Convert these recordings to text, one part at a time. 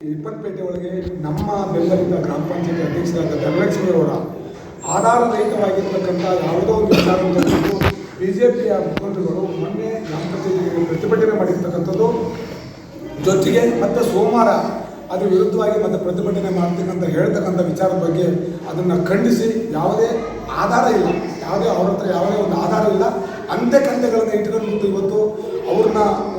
ಇಪ್ಪತ್ಪೇಟೆ ಒಳಗೆ ನಮ್ಮ ಬೆಂಬಲಿತ ಗ್ರಾಮ ಪಂಚಾಯತ್ ಅಧ್ಯಕ್ಷರಾದ ಧನಲಕ್ಷ್ಮಿಯವರ ಆಧಾರರಹಿತವಾಗಿರ್ತಕ್ಕಂಥ ಯಾವುದೋ ಒಂದು ವಿಚಾರವನ್ನು ಬಿ ಜೆ ಪಿಯ ಮುಖಂಡರುಗಳು ಮೊನ್ನೆ ಗ್ರಾಮ ಪಂಚಾಯತಿಗೆ ಪ್ರತಿಭಟನೆ ಮಾಡಿರ್ತಕ್ಕಂಥದ್ದು. ಜೊತೆಗೆ ಮತ್ತೆ ಸೋಮವಾರ ಅದರ ವಿರುದ್ಧವಾಗಿ ಮತ್ತೆ ಪ್ರತಿಭಟನೆ ಮಾಡ್ತಕ್ಕಂಥ ಹೇಳ್ತಕ್ಕಂಥ ವಿಚಾರದ ಬಗ್ಗೆ ಅದನ್ನು ಖಂಡಿಸಿ ಯಾವುದೇ ಆಧಾರ ಇಲ್ಲ. ಯಾವುದೇ ಅವ್ರ ಹತ್ರ ಯಾವುದೇ ಒಂದು ಆಧಾರ ಇಲ್ಲ. ಅಂತೆ ಕಂತೆಗಳನ್ನು ಇಟ್ಕೊಂಡು ಇವತ್ತು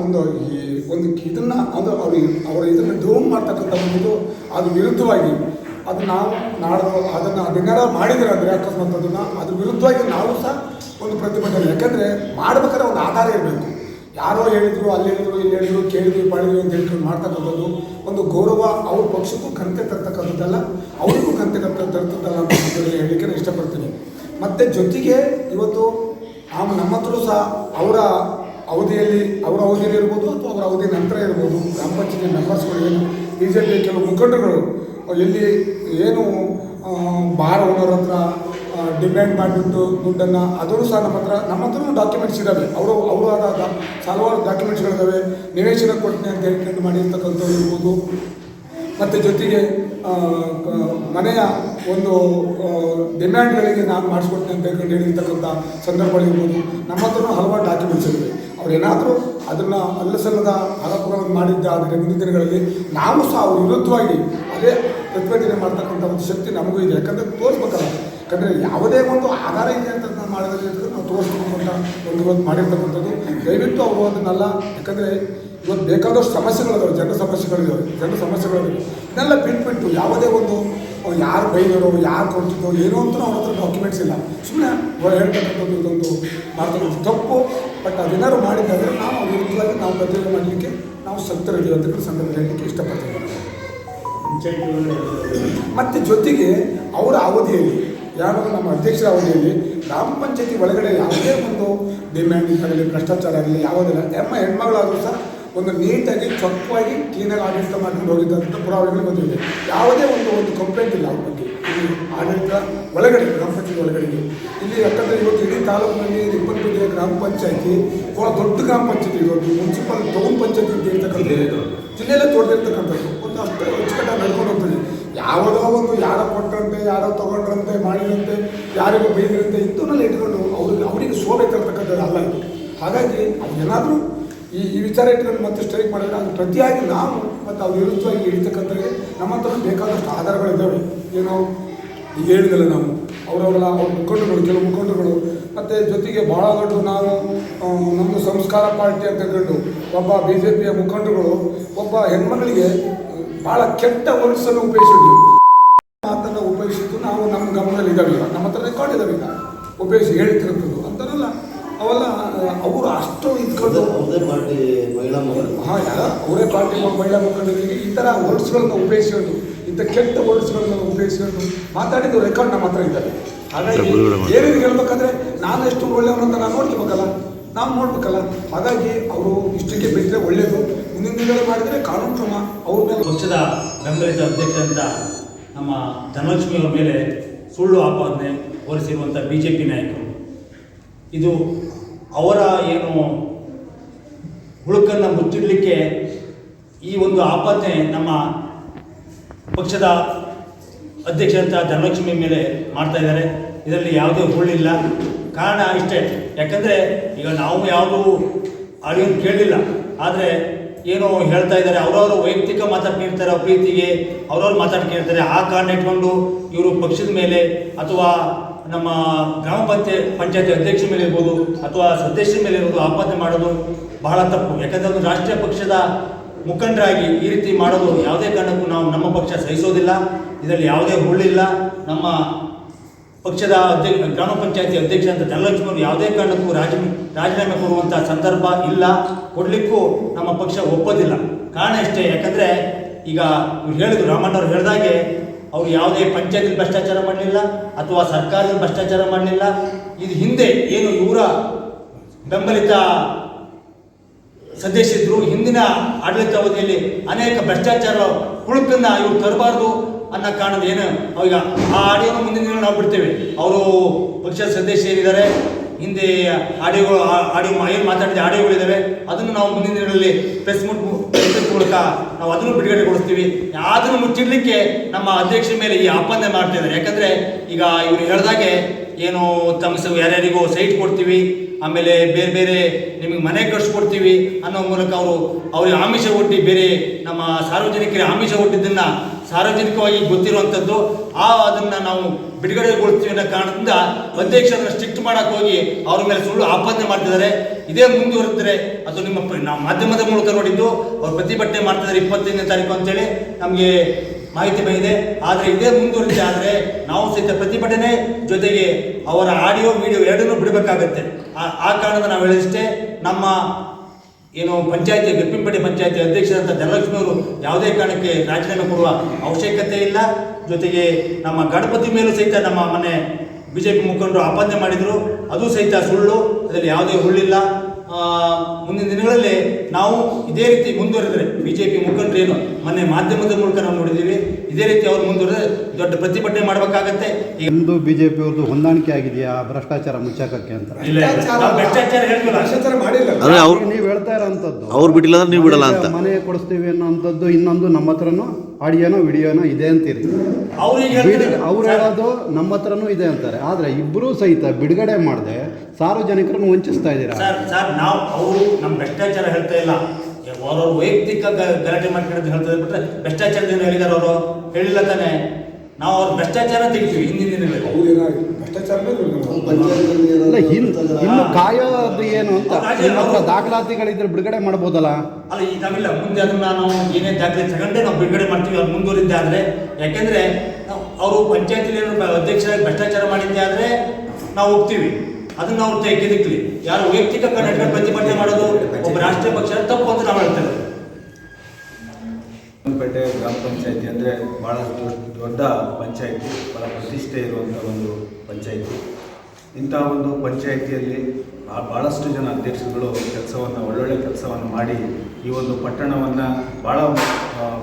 ಒಂದು ಈ ಒಂದು ಇದನ್ನು ಅದು ಅವರು ಅವರ ಇದನ್ನು ಡೌನ್ ಮಾಡ್ತಕ್ಕಂಥ ಒಂದು ಅದು ವಿರುದ್ಧವಾಗಿ ಅದು ನಾವು ನಾಡ್ದು ಅದನ್ನು ಅದನ್ನೆಲ್ಲ ಮಾಡಿದ್ರೆ ಅಂದರೆ ಅಕಸ್ಮಾತ್ ಅದನ್ನು ಅದ್ರ ವಿರುದ್ಧವಾಗಿ ನಾವು ಸಹ ಒಂದು ಪ್ರತಿಭಟನೆ. ಯಾಕಂದರೆ ಮಾಡಬೇಕಾದ್ರೆ ಒಂದು ಆಧಾರ ಇರಬೇಕು. ಯಾರೋ ಹೇಳಿದ್ರು, ಅಲ್ಲಿ ಹೇಳಿದ್ರು, ಇಲ್ಲಿ ಹೇಳಿದ್ರು, ಕೇಳಿದ್ವಿ ಮಾಡಿದ್ವಿ ಅಂತ ಹೇಳ್ಕೊಂಡು ಮಾಡ್ತಕ್ಕಂಥದ್ದು ಒಂದು ಗೌರವ ಅವ್ರ ಪಕ್ಷಕ್ಕೂ ಕಂತೆ ತರ್ತಕ್ಕಂಥದ್ದಲ್ಲ, ಅವರಿಗೂ ಕಂತೆ ತರ್ತಕ್ಕಂಥದ್ದಲ್ಲ ಅಂತ ಹೇಳಿ ಹೇಳಲಿಕ್ಕೆ ಇಷ್ಟಪಡ್ತೀನಿ. ಮತ್ತು ಜೊತೆಗೆ ಇವತ್ತು ಆ ನಮ್ಮ ಹತ್ರ ಸಹ ಅವರ ಅವಧಿಯಲ್ಲಿ ಅವರ ಅವಧಿಯಲ್ಲಿ ಇರ್ಬೋದು ಅಥವಾ ಅವರ ಅವಧಿ ನಂತರ ಇರ್ಬೋದು ಗ್ರಾಮ ಪಂಚಾಯತಿ ಮೆಂಬರ್ಸ್ಗಳು ಏನು ಬಿ ಜೆ ಪಿ ಕೆಲವು ಮುಖಂಡರುಗಳು ಎಲ್ಲಿ ಏನು ಬಾರ್ ಓನರ್ ಹತ್ರ ಡಿಮ್ಯಾಂಡ್ ಮಾಡಿಬಿಟ್ಟು ದುಡ್ಡನ್ನು ಅದರೂ ಸಹ ನಮ್ಮ ಹತ್ರ, ನಮ್ಮ ಹತ್ರನೂ ಡಾಕ್ಯುಮೆಂಟ್ಸ್ ಇದ್ದಾವೆ. ಅವರು ಅವರು ಆದ ಹಲವಾರು ಡಾಕ್ಯುಮೆಂಟ್ಸ್ಗಳಿದ್ದಾವೆ ನಿವೇಶನ ಕೊಡ್ತೀನಿ ಅಂತ ಹೇಳ್ಕೊಂಡು ಮಾಡಿರ್ತಕ್ಕಂಥವ್ರು ಇರ್ಬೋದು. ಮತ್ತು ಜೊತೆಗೆ ಮನೆಯ ಒಂದು ಡಿಮ್ಯಾಂಡ್ಗಳಿಗೆ ನಾನು ಮಾಡಿಸ್ಕೊಡ್ತೀನಿ ಅಂತ ಹೇಳ್ಕೊಂಡು ಹೇಳಿರ್ತಕ್ಕಂಥ ಸಂದರ್ಭಗಳಿರ್ಬೋದು. ನಮ್ಮ ಹತ್ರನೂ ಹಲವಾರು ಡಾಕ್ಯುಮೆಂಟ್ಸ್ ಇವೆ ಅವ್ರು ಏನಾದರೂ ಅದನ್ನು ಅಲ್ಲಸಲ್ಲದ ಆರೋಪಗಳನ್ನು ಮಾಡಿದ್ದ ಆದರೆ ಮುಂದಿನ ದಿನಗಳಲ್ಲಿ ನಾವು ಸಹ ಅವ್ರ ವಿರುದ್ಧವಾಗಿ ಅದೇ ಪ್ರತಿಭಟನೆ ಮಾಡ್ತಕ್ಕಂಥ ಒಂದು ಶಕ್ತಿ ನಮಗೂ ಇದೆ. ಯಾಕಂದರೆ ತೋರಿಸ್ಬೇಕಲ್ಲ, ಯಾಕಂದರೆ ಯಾವುದೇ ಒಂದು ಆಧಾರ ಇದೆ ಅಂತ ನಾವು ಮಾಡಿದ್ರೆ ನಾವು ತೋರಿಸ್ಬೇಕು ಒಂದು ಇವತ್ತು ಮಾಡಿರ್ತಕ್ಕಂಥದ್ದು. ದಯವಿಟ್ಟು ಅವರು ಅದನ್ನೆಲ್ಲ, ಯಾಕಂದರೆ ಇವತ್ತು ಬೇಕಾದಷ್ಟು ಸಮಸ್ಯೆಗಳಿದಾವೆ ಜನ ಸಮಸ್ಯೆಗಳಿದಾವೆ ಜನ ಸಮಸ್ಯೆಗಳಿದಾವೆ. ಇದನ್ನೆಲ್ಲ ಬಿಟ್ಬಿಟ್ಟು ಯಾವುದೇ ಒಂದು ಅಹ್, ಯಾರು ಬೈದರೋ ಯಾರು ಕೊಡ್ತಿದ್ದೋ ಏನೋ ಅಂತ ಅವ್ರ ಹತ್ರ ಡಾಕ್ಯುಮೆಂಟ್ಸ್ ಇಲ್ಲ. ಸುಮ್ಮನೆ ಹೇಳ್ತಕ್ಕಂಥದ್ದು ಇದೊಂದು ಮಾಡ್ತಕ್ಕಂಥ ತಪ್ಪು ಬಟ್ ಅದೇನಾದ್ರು ಮಾಡಿದ್ದಾದ್ರೆ ನಾವು ಅವ್ರ ವಿರುದ್ಧವಾಗಿ ನಾವು ಪ್ರತಿಯೊಂದು ಮಾಡಲಿಕ್ಕೆ ನಾವು ಸಕ್ತರಿದ್ದೀವಿ ಅಂತ ಹೇಳಿ ಸಂದರ್ಭ ಹೇಳಲಿಕ್ಕೆ ಇಷ್ಟಪಡ್ತೀವಿ ಮತ್ತು ಜೊತೆಗೆ ಅವರ ಅವಧಿಯಲ್ಲಿ ಯಾರು ನಮ್ಮ ಅಧ್ಯಕ್ಷರ ಅವಧಿಯಲ್ಲಿ ಗ್ರಾಮ ಪಂಚಾಯತಿ ಒಳಗಡೆ ಯಾವುದೇ ಒಂದು ಡಿಮ್ಯಾಂಡ್ ಆಗಲಿ ಭ್ರಷ್ಟಾಚಾರ ಆಗಲಿ ಯಾವುದಿಲ್ಲ ಎಮ್ಮ ಹೆಣ್ಮಗಳಾದರೂ ಸಹ ಒಂದು ನೀಟಾಗಿ ಚೊಕ್ಕವಾಗಿ ಕ್ಲೀನಾಗಿ ಆಡಳಿತ ಮಾಡ್ಕೊಂಡು ಹೋಗಿದ್ದಂಥ ಪುರಾವೆಗಳು ಬಂದಿದೆ. ಯಾವುದೇ ಒಂದು ಒಂದು ಕಂಪ್ಲೇಂಟ್ ಇಲ್ಲ ಅವ್ರ ಬಗ್ಗೆ. ಇಲ್ಲಿ ಆಡಳಿತ ಒಳಗಡೆ ಗ್ರಾಮ ಪಂಚಾಯತಿ ಒಳಗಡೆಗೆ. ಇಲ್ಲಿ ಯಾಕಂದರೆ ಇವತ್ತು ಇಡೀ ತಾಲೂಕಿನಲ್ಲಿ ಇಪ್ಪತ್ತೈದು ಗ್ರಾಮ ಪಂಚಾಯತಿ ಭಾಳ ದೊಡ್ಡ ಗ್ರಾಮ ಪಂಚಾಯತಿ ಇರೋದು ಮುನ್ಸಿಪಲ್ ಟೌನ್ ಪಂಚಾಯತಿ ಅಂತ ಇರ್ತಕ್ಕಂಥದ್ದು ಜಿಲ್ಲೆಯಲ್ಲೇ ತೋರ್ದಿರ್ತಕ್ಕಂಥದ್ದು ಒಂದು ಅಷ್ಟು ಅಚ್ಚುಕಟ್ಟಾಗಿ ನಡ್ಕೊಂಡು ಹೋಗ್ತದೆ. ಯಾವುದೋ ಒಂದು ಯಾರೋ ಕೊಟ್ಟರಂತೆ ಯಾರೋ ತಗೊಂಡ್ರಂತೆ ಮಾಡಿದಂತೆ ಯಾರಿಗೂ ಬೈದ್ರಂತೆ ಇಂಥವನ್ನೆಲ್ಲ ಇಟ್ಕೊಂಡು ಅವ್ರಿಗೆ ಅವರಿಗೆ ಶೋಭೆ ತರ್ತಕ್ಕಂಥದ್ದು ಅಲ್ಲ ಹಾಗಾಗಿ ಹಾಗಾಗಿ ಅವ್ರೇನಾದರೂ ಈ ಈ ವಿಚಾರ ಇಟ್ಕೊಂಡು ಮತ್ತೆ ಸ್ಟ್ರೈಕ್ ಮಾಡಿದ್ರೆ ಅದು ಪ್ರತಿಯಾಗಿ ನಾವು ಮತ್ತು ಅವ್ರ ವಿರುದ್ಧವಾಗಿ ಹಿಡಿತಕ್ಕಂಥದ್ದು ನಮ್ಮ ಹತ್ರ ಬೇಕಾದಷ್ಟು ಆಧಾರಗಳಿದ್ದಾವೆ ಏನೋ ಈಗ ಹೇಳಿದಲ್ಲ ನಾವು. ಅವರವರೆಲ್ಲ, ಅವ್ರ ಮುಖಂಡರುಗಳು, ಕೆಲವು ಮುಖಂಡರುಗಳು. ಮತ್ತು ಜೊತೆಗೆ ಭಾಳ ದೊಡ್ಡ ನಾನು ನಮ್ಮದು ಸಂಸ್ಕಾರ ಪಾರ್ಟಿ ಅಂತ ಹೇಳ್ಕೊಂಡು ಒಬ್ಬ ಬಿ ಜೆ ಪಿಯ ಮುಖಂಡರುಗಳು ಒಬ್ಬ ಹೆಣ್ಮಗಳಿಗೆ ಭಾಳ ಕೆಟ್ಟ ವರ್ಡ್ಸನ್ನು ಉಪಯೋಗಿಸಿದ್ವಿ ಮಾತನ್ನು ಉಪಯೋಗಿಸಿದ್ದು ನಾವು ನಮ್ಮ ಗಮನದಲ್ಲಿ ಇದ್ದಾವೆ. ನಮ್ಮ ಹತ್ರ ರೆಕಾರ್ಡ್ ಇದ್ದಾವೆ ಈಗ. ಉಪಯೋಗಿಸಿ ಹೇಳ್ತಿರೋದು ಅವೆಲ್ಲ ಅವರು ಅಷ್ಟು ಇದ್ಕೊಂಡು ಅವ್ರದೇ ಪಾರ್ಟಿ ಮಹಿಳಾ ಮುಖಂಡರು ಹಾಂ ಅವರೇ ಪಾರ್ಟಿ ಮಹಿಳಾ ಮುಖಂಡರಿಗೆ ಈ ಥರ ವರ್ಡ್ಸ್ಗಳನ್ನ ಉಪಯೋಗಿಸ್ಕೊಂಡು ಇಂಥ ಕೆಟ್ಟ ವರ್ಡ್ಸ್ಗಳನ್ನ ಉಪಯೋಗಿಸ್ಕೊಂಡು ಮಾತಾಡಿದ್ದು ರೆಕಾರ್ಡ್ ನಮ್ಮ ಹತ್ರ ಇದ್ದಾರೆ. ಹಾಗಾಗಿ ಏನೇನು ಹೇಳ್ಬೇಕಂದ್ರೆ ನಾನು ಎಷ್ಟು ಒಳ್ಳೆಯವನು ಅಂತ ನಾನು ನೋಡ್ಕೋಬೇಕಲ್ಲ? ನಾವು ನೋಡ್ಬೇಕಲ್ಲ? ಹಾಗಾಗಿ ಅವರು ಇಷ್ಟಕ್ಕೆ ಬಿಟ್ಟರೆ ಒಳ್ಳೆಯದು ಮುಂದಿನ ದಿನಗಳು ಮಾಡಿದರೆ ಕಾನೂನು ಕ್ರಮ ಅವ್ರ ಮೇಲೆ ಪಕ್ಷದ ಬೆಂಬಲಿತ ಅಧ್ಯಕ್ಷ ಅಂತ ನಮ್ಮ ಧನಲಕ್ಷ್ಮಿ ಅವರ ಮೇಲೆ ಸುಳ್ಳು ಆಪಾದನೆ ಹೊರಿಸಿರುವಂಥ ಬಿ ಜೆ ಪಿ ನಾಯಕರು. ಇದು ಅವರ ಏನು ಹುಳುಕನ್ನು ಮುಚ್ಚಿಡಲಿಕ್ಕೆ ಈ ಒಂದು ಆಪಾದನೆ ನಮ್ಮ ಪಕ್ಷದ ಅಧ್ಯಕ್ಷ ಅಂತ ಧನಲಕ್ಷ್ಮಿ ಮೇಲೆ ಮಾಡ್ತಾ ಇದ್ದಾರೆ. ಇದರಲ್ಲಿ ಯಾವುದೇ ಹುಳ್ಳಿಲ್ಲ ಕಾರಣ ಇಷ್ಟೇ. ಯಾಕಂದರೆ ಈಗ ನಾವು ಯಾವುದೂ ಅಳಿಯನ್ನು ಕೇಳಲಿಲ್ಲ. ಆದರೆ ಏನೋ ಹೇಳ್ತಾ ಇದ್ದಾರೆ. ಅವರವರು ವೈಯಕ್ತಿಕ ಮಾತಾಡ್ಕೊಂಡಿರ್ತಾರೆ ಅವ್ರ ಪ್ರೀತಿಗೆ, ಅವ್ರವ್ರು ಕೇಳ್ತಾರೆ ಆ ಕಾರಣ ಇಟ್ಕೊಂಡು ಇವರು ಪಕ್ಷದ ಮೇಲೆ ಅಥವಾ ನಮ್ಮ ಗ್ರಾಮ ಪಂಚಾಯತ್ ಪಂಚಾಯತಿ ಅಧ್ಯಕ್ಷ ಮೇಲೆ ಇರ್ಬೋದು ಅಥವಾ ಸದಸ್ಯರ ಮೇಲೆ ಇರ್ಬೋದು ಆಪಾದನೆ ಮಾಡೋದು ಬಹಳ ತಪ್ಪು. ಯಾಕಂದರೆ ಒಂದು ರಾಷ್ಟ್ರೀಯ ಪಕ್ಷದ ಮುಖಂಡರಾಗಿ ಈ ರೀತಿ ಮಾಡೋದು ಯಾವುದೇ ಕಾರಣಕ್ಕೂ ನಾವು ನಮ್ಮ ಪಕ್ಷ ಸಹಿಸೋದಿಲ್ಲ. ಇದರಲ್ಲಿ ಯಾವುದೇ ಹುಳ್ಳಿಲ್ಲ ನಮ್ಮ ಪಕ್ಷದ ಅಧ್ಯಕ್ಷ, ಗ್ರಾಮ ಪಂಚಾಯತಿ ಅಧ್ಯಕ್ಷ ಅಂತ ಧನಲಕ್ಷ್ಮಿ ಯಾವುದೇ ಕಾರಣಕ್ಕೂ ರಾಜ, ರಾಜೀನಾಮೆ ಕೊಡುವಂಥ ಸಂದರ್ಭ ಇಲ್ಲ. ಕೊಡಲಿಕ್ಕೂ ನಮ್ಮ ಪಕ್ಷ ಒಪ್ಪೋದಿಲ್ಲ. ಕಾರಣ ಇಷ್ಟೇ. ಯಾಕಂದರೆ ಈಗ ಇವ್ರು ಹೇಳಿದ್ರು, ರಾಮಣ್ಣವ್ರು ಹೇಳಿದಾಗೆ ಅವರು ಯಾವುದೇ ಪಂಚಾಯತ್ ಭ್ರಷ್ಟಾಚಾರ ಮಾಡಲಿಲ್ಲ ಅಥವಾ ಸರ್ಕಾರದ ಭ್ರಷ್ಟಾಚಾರ ಮಾಡಲಿಲ್ಲ. ಇದು ಹಿಂದೆ ಏನು ಇವರ ಬೆಂಬಲಿತ ಸದಸ್ಯರು ಹಿಂದಿನ ಆಡಳಿತ ಅವಧಿಯಲ್ಲಿ ಅನೇಕ ಭ್ರಷ್ಟಾಚಾರ ಹುಳುಕನ್ನ ಇವ್ರು ತರಬಾರ್ದು ಅನ್ನೋ ಕಾರಣದ ಏನು ಅವಾಗ ಆ ಆಡಿಯೋನ ಮುಂದಿನ ದಿನ ನಾವು ಬಿಡ್ತೇವೆ. ಅವರು ಪಕ್ಷದ ಸದಸ್ಯರಿದ್ದಾರೆ. ಹಿಂದೆ ಆಡಿಯೋಗಳು ಆಡಿಯೋ ಏನು ಮಾತಾಡಿದ ಆಡಿಯೋಗಳಿದ್ದಾವೆ ಅದನ್ನು ನಾವು ಮುಂದಿನ ದಿನಗಳಲ್ಲಿ ಪ್ರೆಸ್ ಪ್ರೆಸ್ ಮೂಲಕ ನಾವು ಅದನ್ನು ಬಿಡುಗಡೆಗೊಳಿಸ್ತೀವಿ. ಅದನ್ನು ಮುಚ್ಚಿಡಲಿಕ್ಕೆ ನಮ್ಮ ಅಧ್ಯಕ್ಷರ ಮೇಲೆ ಈ ಆಪಾದನೆ ಮಾಡ್ತಾ ಇದ್ದಾರೆ. ಯಾಕಂದ್ರೆ ಈಗ ಇವರು ಹೇಳ್ದಾಗೆ ಏನು ತಮ್ಮ ಯಾರ್ಯಾರಿಗೋ ಸೈಟ್ ಕೊಡ್ತೀವಿ, ಆಮೇಲೆ ಬೇರೆ ಬೇರೆ ನಿಮಗೆ ಮನೆ ಕಟ್ಸ್ಕೊಡ್ತೀವಿ ಅನ್ನೋ ಮೂಲಕ ಅವರು, ಅವರಿಗೆ ಆಮಿಷ ಒಡ್ಡಿ ಬೇರೆ ನಮ್ಮ ಸಾರ್ವಜನಿಕರಿಗೆ ಆಮಿಷ ಒಡ್ಡಿದ್ದನ್ನ ಸಾರ್ವಜನಿಕವಾಗಿ ಗೊತ್ತಿರುವಂಥದ್ದು ಆ ಅದನ್ನು ನಾವು ಬಿಡುಗಡೆಗೊಳಿಸ್ತೀವಿ ಅನ್ನೋ ಕಾರಣದಿಂದ ಅಧ್ಯಕ್ಷರನ್ನ ಸ್ಟ್ರಿಕ್ಟ್ ಮಾಡೋಕೆ ಹೋಗಿ ಅವ್ರ ಮೇಲೆ ಸುಳ್ಳು ಆಪಾದನೆ ಮಾಡ್ತಿದ್ದಾರೆ. ಇದೇ ಮುಂದುವರೆದ್ರೆ ಅದು ನಿಮ್ಮ ನಾವು ಮಾಧ್ಯಮದ ಮೂಲಕ ನೋಡಿದ್ದು, ಅವ್ರು ಪ್ರತಿಭಟನೆ ಮಾಡ್ತಿದ್ದಾರೆ ಇಪ್ಪತ್ತೈದನೇ ತಾರೀಕು ಅಂತೇಳಿ ನಮಗೆ ಮಾಹಿತಿ ಬಂದಿದೆ. ಆದರೆ ಇದೇ ಮುಂದುವರಿದೆ ಆದರೆ ನಾವು ಸಹಿತ ಪ್ರತಿಭಟನೆ ಜೊತೆಗೆ ಅವರ ಆಡಿಯೋ, ವಿಡಿಯೋ ಎರಡನ್ನೂ ಬಿಡಬೇಕಾಗತ್ತೆ. ಆ- ಕಾರಣದಿಂದ ನಾವು ಹೇಳಿದಷ್ಟೇ, ನಮ್ಮ ಏನು ಪಂಚಾಯತಿ ಗಪ್ಪಿಂಪೇಟೆ ಪಂಚಾಯತಿ ಅಧ್ಯಕ್ಷರಂತ ಧನಲಕ್ಷ್ಮಿ ಅವರು ಯಾವುದೇ ಕಾರಣಕ್ಕೆ ರಾಜೀನಾಮೆ ಕೊಡುವ ಅವಶ್ಯಕತೆ ಇಲ್ಲ. ಜೊತೆಗೆ ನಮ್ಮ ಗಣಪತಿ ಮೇಲೂ ಸಹಿತ ನಮ್ಮ ಮನೆ ಬಿ ಜೆ ಪಿ ಮುಖಂಡರು ಆಪಾದನೆ ಮಾಡಿದರು. ಅದು ಸಹಿತ ಸುಳ್ಳು. ಅದರಲ್ಲಿ ಯಾವುದೇ ಹುಳ್ಳಿಲ್ಲ ಮುಂದಿನ ದಿನಗಳಲ್ಲಿ ನಾವು ಇದೇ ರೀತಿ ಮುಂದುವರೆದರೆ ಬಿ ಜೆ ಪಿ ಮುಖಂಡರೇನು ಏನು ಮೊನ್ನೆ ಮಾಧ್ಯಮದ ಮೂಲಕ ನಾವು ನೋಡಿದ್ದೀವಿ. ಇದೇ ರೀತಿ ಅವ್ರು ಮುಂದುವರೆದ್ರೆ ದೊಡ್ಡ ಪ್ರತಿಭಟನೆ ಮಾಡಬೇಕಾಗತ್ತೆ. ಇಂದು ಬಿ ಜೆ ಪಿ ಅವ್ರದ್ದು ಹೊಂದಾಣಿಕೆ ಆಗಿದೆಯಾ? ಭ್ರಷ್ಟಾಚಾರ ಮುಚ್ಚಾಕಕ್ಕೆ ಅಂತ. ಇಲ್ಲ ಇಲ್ಲ. ನಾವು ಭ್ರಷ್ಟಾಚಾರ ಮಾಡಿಲ್ಲ. ನೀವು ಹೇಳ್ತಾ ಇರೋಂಥದ್ದು. ಅವ್ರು ಬಿಟ್ಟಿಲ್ಲ ಅಂದ್ರೆ ನೀವು ಬಿಡಲ್ಲ ಅಂತ. ಮನೆ ಕೊಡಿಸ್ತೀವಿ ಅನ್ನೋಂಥದ್ದು ಇನ್ನೊಂದು ನಮ್ಮ ಹತ್ರನೂ ಆಡಿಯೋನೋ ವಿಡಿಯೋನೋ ಇದೆ ಅಂತೀರಿ. ಅವ್ರಿಗೆ ಹೇಳ್ತಾರೆ. ಅವ್ರು ಹೇಳೋದು ನಮ್ಮ ಹತ್ರನೂ ಇದೆ ಅಂತಾರೆ. ಆದರೆ ಇಬ್ಬರೂ ಸಹಿತ ಬಿಡುಗಡೆ ಮಾಡದೆ ಸಾರ್ವಜನಿಕರನ್ನು ವಂಚಿಸ್ತಾ ಇದ್ದೀರಾ? ಸರ್ ಸರ್ ನಾವು ಅವರು ನಮ್ಮ ಭ್ರಷ್ಟಾಚಾರ ಹೇಳ್ತಾ ಇಲ್ಲ. ಅವರವ್ರ ವೈಯಕ್ತಿಕ ಗಲಾಟೆ ಮಾಡ್ಕೊಂಡು ಹೇಳ್ತಾ ಬಿಟ್ಟರೆ ಭ್ರಷ್ಟಾಚಾರದ ಏನು ಹೇಳಿದಾರೆ ಅವರು? ಹೇಳಿಲ್ಲ ತಾನೆ. ನಾವು ಅವ್ರ ಭ್ರಷ್ಟಾಚಾರ ತೆಗಿತೀವಿ ಹಿಂದಿನ ದಿನಗಳಲ್ಲಿ. ಭ್ರಷ್ಟಾಚಾರ ಅಲ್ಲ ಹಿನ್ ಇನ್ನು ಕಾಯೋದು ಏನು ಅಂತ? ನಿಮ್ಮ ಹತ್ರ ದಾಖಲಾತಿಗಳಿದ್ರೆ ಬಿಡುಗಡೆ ಮಾಡ್ಬೋದಲ್ಲ? ಅಲ್ಲ ಈ ನಾವಿಲ್ಲ ಮುಂದೆ ಅದನ್ನ ನಾವು ಏನೇ ದಾಖಲೆ ತಗೊಂಡೆ ನಾವು ಬಿಡುಗಡೆ ಮಾಡ್ತೀವಿ ಅವ್ರು ಮುಂದುವರಿದ್ದೆ ಆದ್ರೆ ಯಾಕೆಂದ್ರೆ ಅವರು ಪಂಚಾಯತಿಲಿ ಏನಾದ್ರು ಅಧ್ಯಕ್ಷರಾಗಿ ಭ್ರಷ್ಟಾಚಾರ ಮಾಡಿದ್ದೆ ಆದ್ರೆ ನಾವು ಹೋಗ್ತೀವಿ. ಅದನ್ನ ನಾವು ತೆಗೆದಿಕ್ಲಿ ಯಾರು ವೈಯಕ್ತಿಕ ಕನ್ನಡ ಪ್ರತಿಭಟನೆ ಮಾಡೋದು ಒಬ್ಬ ರಾಷ್ಟ್ರೀಯ ಪಕ್ಷ ತಪ್ಪು ಅಂತ ನಾವು ಹೇಳ್ತೇವೆ. ಪೇಟೆ ಗ್ರಾಮ ಪಂಚಾಯತಿ ಅಂದರೆ ಭಾಳ ದೊಡ್ಡ ಪಂಚಾಯಿತಿ ಭಾಳ ಪ್ರತಿಷ್ಠೆ ಇರುವಂಥ ಒಂದು ಪಂಚಾಯತಿ. ಇಂಥ ಒಂದು ಪಂಚಾಯಿತಿಯಲ್ಲಿ ಭಾಳಷ್ಟು ಜನ ಅಧ್ಯಕ್ಷರುಗಳು ಕೆಲಸವನ್ನು, ಒಳ್ಳೊಳ್ಳೆ ಕೆಲಸವನ್ನು ಮಾಡಿ ಈ ಒಂದು ಪಟ್ಟಣವನ್ನು ಭಾಳ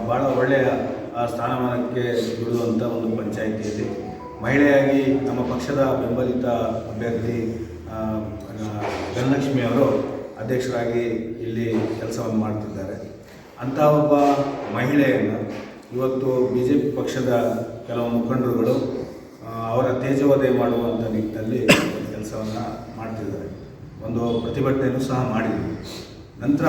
ಭಾಳ ಒಳ್ಳೆಯ ಸ್ಥಾನಮಾನಕ್ಕೆ ಬಿಡುವಂಥ ಒಂದು ಪಂಚಾಯಿತಿಯಲ್ಲಿ ಮಹಿಳೆಯಾಗಿ ನಮ್ಮ ಪಕ್ಷದ ಬೆಂಬಲಿತ ಅಭ್ಯರ್ಥಿ ಧನಲಕ್ಷ್ಮಿ ಅವರು ಅಧ್ಯಕ್ಷರಾಗಿ ಇಲ್ಲಿ ಕೆಲಸವನ್ನು ಮಾಡ್ತಿದ್ದಾರೆ. ಅಂಥ ಒಬ್ಬ ಮಹಿಳೆಯನ್ನು ಇವತ್ತು ಬಿ ಜೆ ಪಿ ಪಕ್ಷದ ಕೆಲವು ಮುಖಂಡರುಗಳು ಅವರ ತೇಜೋದಯ ಮಾಡುವಂಥ ನಿಟ್ಟಿನಲ್ಲಿ ಕೆಲಸವನ್ನು ಮಾಡ್ತಿದ್ದಾರೆ. ಒಂದು ಪ್ರತಿಭಟನೆಯನ್ನು ಸಹ ಮಾಡಿದ್ವಿ ನಂತರ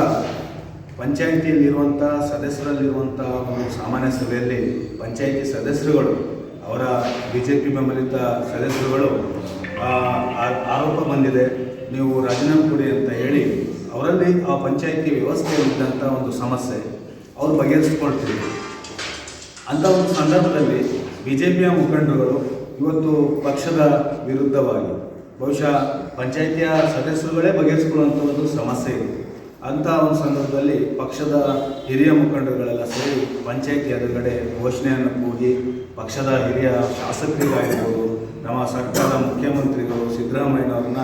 ಪಂಚಾಯಿತಿಯಲ್ಲಿರುವಂಥ ಸದಸ್ಯರಲ್ಲಿರುವಂಥ ಒಂದು ಸಾಮಾನ್ಯ ಸಭೆಯಲ್ಲಿ ಪಂಚಾಯಿತಿ ಸದಸ್ಯರುಗಳು, ಅವರ ಬಿ ಜೆ ಪಿ ಬೆಂಬಲಿತ ಸದಸ್ಯರುಗಳು ಆರೋಪ ಬಂದಿದೆ. ನೀವು ರಾಜೀನಾಮೆ ಕೊಡಿ ಅಂತ ಹೇಳಿ ಅವರಲ್ಲಿ ಆ ಪಂಚಾಯಿತಿ ವ್ಯವಸ್ಥೆಯಲ್ಲಿದ್ದಂಥ ಒಂದು ಸಮಸ್ಯೆ ಅವರು ಬಗೆಹರಿಸ್ಕೊಳ್ತೀವಿ ಅಂಥ ಒಂದು ಸಂದರ್ಭದಲ್ಲಿ ಬಿ ಜೆ ಪಿಯ ಮುಖಂಡರುಗಳು ಇವತ್ತು ಪಕ್ಷದ ವಿರುದ್ಧವಾಗಿ. ಬಹುಶಃ ಪಂಚಾಯಿತಿಯ ಸದಸ್ಯರುಗಳೇ ಬಗೆಹರಿಸಿಕೊಳ್ಳುವಂಥ ಒಂದು ಸಮಸ್ಯೆ ಇದೆ. ಅಂಥ ಒಂದು ಸಂದರ್ಭದಲ್ಲಿ ಪಕ್ಷದ ಹಿರಿಯ ಮುಖಂಡರುಗಳೆಲ್ಲ ಸೇರಿ ಪಂಚಾಯಿತಿ ಎದುರುಗಡೆ ಘೋಷಣೆಯನ್ನು ಕೂಗಿ, ಪಕ್ಷದ ಹಿರಿಯ ಶಾಸಕರಿಗಾಗಿರ್ಬೋದು, ನಮ್ಮ ಸರ್ಕಾರದ ಮುಖ್ಯಮಂತ್ರಿಗಳು ಸಿದ್ದರಾಮಯ್ಯನವ್ರನ್ನ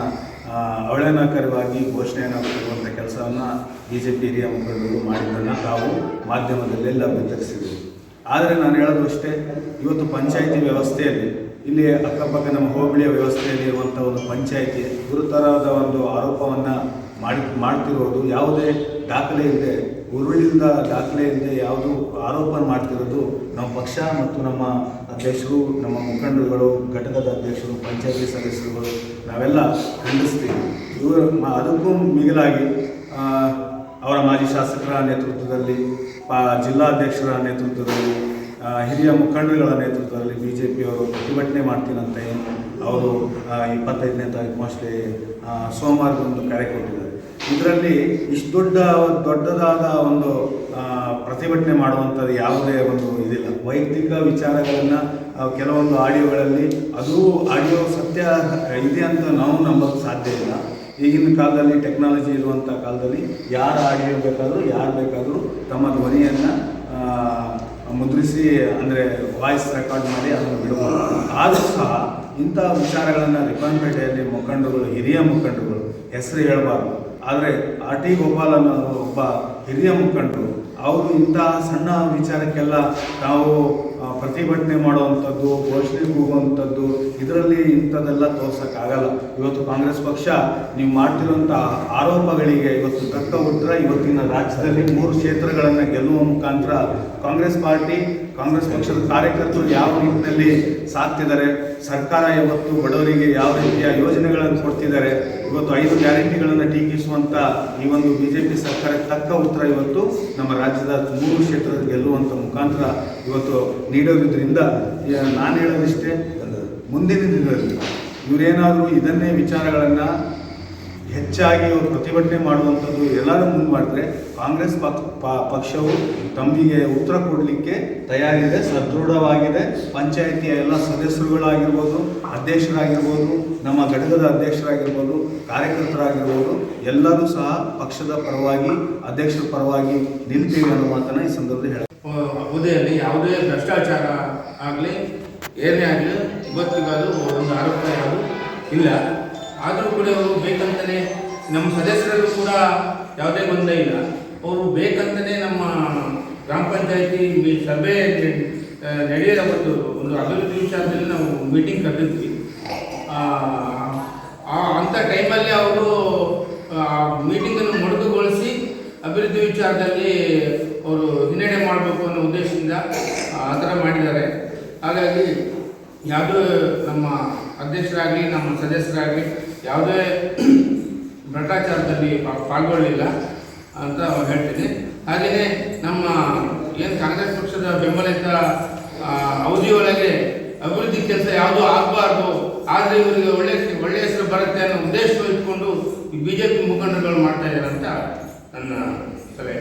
ಅವಳೇನಕರವಾಗಿ ಘೋಷಣೆಯನ್ನು ಕೊಡುವಂಥ ಕೆಲಸವನ್ನು ಬಿ ಜೆ ಪಿ ಹಿರಿಯ ಮುಖಂಡರು ಮಾಡಿದ್ದನ್ನು ತಾವು ಮಾಧ್ಯಮದಲ್ಲೆಲ್ಲ ಬಿತ್ತರಿಸಿದರು ಆದರೆ ನಾನು ಹೇಳೋದು ಅಷ್ಟೇ, ಇವತ್ತು ಪಂಚಾಯಿತಿ ವ್ಯವಸ್ಥೆಯಲ್ಲಿ ಇಲ್ಲಿ ಅಕ್ಕಪಕ್ಕ ನಮ್ಮ ಹೋಬಳಿಯ ವ್ಯವಸ್ಥೆಯಲ್ಲಿ ಇರುವಂಥ ಒಂದು ಪಂಚಾಯಿತಿ ಗುರುತರವಾದ ಒಂದು ಆರೋಪವನ್ನು ಮಾಡಿ ಮಾಡ್ತಿರೋದು, ಯಾವುದೇ ದಾಖಲೆ ಇಲ್ಲದೆ ಉರುಳಿಂದ ದಾಖಲೆ ಇಲ್ಲದೆ ಯಾವುದು ಆರೋಪ ಮಾಡ್ತಿರೋದು ನಮ್ಮ ಪಕ್ಷ ಮತ್ತು ನಮ್ಮ ಅಧ್ಯಕ್ಷರು, ನಮ್ಮ ಮುಖಂಡರುಗಳು, ಘಟಕದ ಅಧ್ಯಕ್ಷರು, ಪಂಚಾಯತಿ ಸದಸ್ಯರುಗಳು, ನಾವೆಲ್ಲ ಖಂಡಿಸ್ತೀವಿ. ಇವರು ಅದಕ್ಕೂ ಮಿಗಿಲಾಗಿ ಅವರ ಮಾಜಿ ಶಾಸಕರ ನೇತೃತ್ವದಲ್ಲಿ, ಪಾ, ಜಿಲ್ಲಾಧ್ಯಕ್ಷರ ನೇತೃತ್ವದಲ್ಲಿ ಹಿರಿಯ ಮುಖಂಡರುಗಳ ನೇತೃತ್ವದಲ್ಲಿ ಬಿ ಜೆ ಪಿಯವರು ಪ್ರತಿಭಟನೆ ಮಾಡ್ತೀನಂತ. ಅವರು ಇಪ್ಪತ್ತೈದನೇ ತಾರೀಕು ಮೋಸ್ಟ್ಲಿ ಸೋಮವಾರದೊಂದು ಕರೆ ಕೊಟ್ಟಿದ್ದಾರೆ. ಇದರಲ್ಲಿ ಇಷ್ಟು ದೊಡ್ಡ, ದೊಡ್ಡದಾದ ಒಂದು ಪ್ರತಿಭಟನೆ ಮಾಡುವಂಥದ್ದು ಯಾವುದೇ ಒಂದು ಇದಿಲ್ಲ. ವೈಯಕ್ತಿಕ ವಿಚಾರಗಳನ್ನು ಕೆಲವೊಂದು ಆಡಿಯೋಗಳಲ್ಲಿ ಅದು ಆಡಿಯೋ ಸತ್ಯ ಇದೆ ಅಂತ ನಾವು ನಂಬೋಕ್ಕೆ ಸಾಧ್ಯ ಇಲ್ಲ. ಈಗಿನ ಕಾಲದಲ್ಲಿ ಟೆಕ್ನಾಲಜಿ ಇರುವಂಥ ಕಾಲದಲ್ಲಿ ಯಾರು ಆಡಿಯೋ ಬೇಕಾದರೂ, ಯಾರು ಬೇಕಾದರೂ ತಮ್ಮ ಧ್ವನಿಯನ್ನು ಮುದ್ರಿಸಿ ಅಂದರೆ ವಾಯ್ಸ್ ರೆಕಾರ್ಡ್ ಮಾಡಿ ಅದನ್ನು ಬಿಡಬಹುದು ಆದರೂ ಸಹ ಇಂಥ ವಿಚಾರಗಳನ್ನು ರಿಪ್ಪನ್ಪೇಟೆಯಲ್ಲಿ ಮುಖಂಡರುಗಳು ಹಿರಿಯ ಮುಖಂಡರುಗಳು ಹೆಸರು ಹೇಳಬಾರ್ದು. ಆದರೆ ಆರ್ ಟಿ ಗೋಪಾಲ್ ಅನ್ನೋ ಒಬ್ಬ ಹಿರಿಯ ಮುಖಂಡರು ಅವರು ಇಂಥ ಸಣ್ಣ ವಿಚಾರಕ್ಕೆಲ್ಲ ಆ, ಪ್ರತಿಭಟನೆ ಮಾಡುವಂಥದ್ದು, ಘೋಷಣೆ ಕೂಗುವಂಥದ್ದು, ಇದರಲ್ಲಿ ಇಂಥದ್ದೆಲ್ಲ ತೋರ್ಸೋಕ್ಕಾಗಲ್ಲ. ಇವತ್ತು ಕಾಂಗ್ರೆಸ್ ಪಕ್ಷ ನೀವು ಮಾಡ್ತಿರುವಂಥ ಆರೋಪಗಳಿಗೆ ಇವತ್ತು ತಕ್ಕ ಉತ್ತರ ಇವತ್ತಿನ ರಾಜ್ಯದಲ್ಲಿ ಮೂರು ಕ್ಷೇತ್ರಗಳನ್ನು ಗೆಲ್ಲುವ ಮುಖಾಂತರ ಕಾಂಗ್ರೆಸ್ ಪಾರ್ಟಿ ಕಾಂಗ್ರೆಸ್ ಪಕ್ಷದ ಕಾರ್ಯಕರ್ತರು ಯಾವ ರೀತಿಯಲ್ಲಿ ಸಾಕ್ತಿದ್ದಾರೆ, ಸರ್ಕಾರ ಇವತ್ತು ಬಡವರಿಗೆ ಯಾವ ರೀತಿಯ ಯೋಜನೆಗಳನ್ನು ಕೊಡ್ತಿದ್ದಾರೆ, ಇವತ್ತು ಐದು ಗ್ಯಾರಂಟಿಗಳನ್ನು ಟೀಕಿಸುವಂಥ ಈ ಒಂದು ಬಿ ಜೆ ಪಿ ಸರ್ಕಾರಕ್ಕೆ ತಕ್ಕ ಉತ್ತರ ಇವತ್ತು ನಮ್ಮ ರಾಜ್ಯದ ಮೂರು ಕ್ಷೇತ್ರದ ಗೆಲ್ಲುವಂಥ ಮುಖಾಂತರ ಇವತ್ತು ನೀಡೋದ್ರಿಂದ ನಾನು ಹೇಳೋದಿಷ್ಟೇ ಮುಂದಿನ ದಿನದಲ್ಲಿ ಇವರೇನಾದರೂ ಇದನ್ನೇ ವಿಚಾರಗಳನ್ನು ಹೆಚ್ಚಾಗಿ ಅವರು ಪ್ರತಿಭಟನೆ ಮಾಡುವಂಥದ್ದು ಎಲ್ಲರೂ ಮುಂದೆ ಮಾಡಿದ್ರೆ ಕಾಂಗ್ರೆಸ್ ಪಕ್ಷವು ತಮಗೆ ಉತ್ತರ ಕೊಡಲಿಕ್ಕೆ ತಯಾರಿದೆ, ಸದೃಢವಾಗಿದೆ. ಪಂಚಾಯಿತಿಯ ಎಲ್ಲ ಸದಸ್ಯರುಗಳಾಗಿರ್ಬೋದು, ಅಧ್ಯಕ್ಷರಾಗಿರ್ಬೋದು, ನಮ್ಮ ಘಟಕದ ಅಧ್ಯಕ್ಷರಾಗಿರ್ಬೋದು, ಕಾರ್ಯಕರ್ತರಾಗಿರ್ಬೋದು, ಎಲ್ಲರೂ ಸಹ ಪಕ್ಷದ ಪರವಾಗಿ, ಅಧ್ಯಕ್ಷರ ಪರವಾಗಿ ನಿಲ್ತೀವಿ ಅನ್ನೋ ಮಾತನ್ನು ಈ ಸಂದರ್ಭದಲ್ಲಿ ಹೇಳ ಹುದ್ದೆಯಲ್ಲಿ ಯಾವುದೇ ಭ್ರಷ್ಟಾಚಾರ ಆಗಲಿ, ಏನೇ ಆಗಲಿ ಇವತ್ತಿಗಾದರೂ ಒಂದು ಆರೋಪ ಯಾವುದು ಇಲ್ಲ. ಆದರೂ ಕೂಡ ಅವರು ಬೇಕಂತಲೇ ನಮ್ಮ ಸದಸ್ಯರಲ್ಲೂ ಕೂಡ ಯಾವುದೇ ಗೊಂದಲ ಇಲ್ಲ. ಅವರು ಬೇಕಂತಲೇ ನಮ್ಮ ಗ್ರಾಮ ಪಂಚಾಯಿತಿ ಸಭೆ ನೆ- ಒಂದು ಒಂದು ಅಭಿವೃದ್ಧಿ ವಿಚಾರದಲ್ಲಿ ನಾವು ಮೀಟಿಂಗ್ ಕರೆದಿದ್ವಿ. ಅಂಥ ಟೈಮಲ್ಲಿ ಅವರು ಮೀಟಿಂಗನ್ನು ಮೊಟಕುಗೊಳಿಸಿ ಅಭಿವೃದ್ಧಿ ವಿಚಾರದಲ್ಲಿ ಅವರು ಹಿನ್ನಡೆ ಮಾಡಬೇಕು ಅನ್ನೋ ಉದ್ದೇಶದಿಂದ ಆ ಥರ ಮಾಡಿದ್ದಾರೆ. ಹಾಗಾಗಿ ಯಾವುದೇ ನಮ್ಮ ಅಧ್ಯಕ್ಷರಾಗಲಿ, ನಮ್ಮ ಸದಸ್ಯರಾಗಲಿ ಯಾವುದೇ ಭ್ರಷ್ಟಾಚಾರದಲ್ಲಿ ಪಾಲ್ಗೊಳ್ಳಲಿಲ್ಲ ಪಾಲ್ಗೊಳ್ಳಿಲ್ಲ ಅಂತ ಹೇಳ್ತೀನಿ. ಹಾಗೆಯೇ ನಮ್ಮ ಏನು ಕಾಂಗ್ರೆಸ್ ಪಕ್ಷದ ಬೆಂಬಲಿತ ಅವಧಿಯೊಳಗೆ ಅಭಿವೃದ್ಧಿ ಕೆಲಸ ಯಾವುದೂ ಆಗಬಾರ್ದು, ಆದರೆ ಇವರಿಗೆ ಒಳ್ಳೆ ಒಳ್ಳೆಯ ಹೆಸರು ಬರುತ್ತೆ ಅನ್ನೋ ಉದ್ದೇಶ ಇಟ್ಕೊಂಡು ಬಿ ಜೆ ಪಿ ಮುಖಂಡರುಗಳು ಮಾಡ್ತಾ ಇದ್ದಾರೆ ಅಂತ ನನ್ನ ಸಲಹೆ.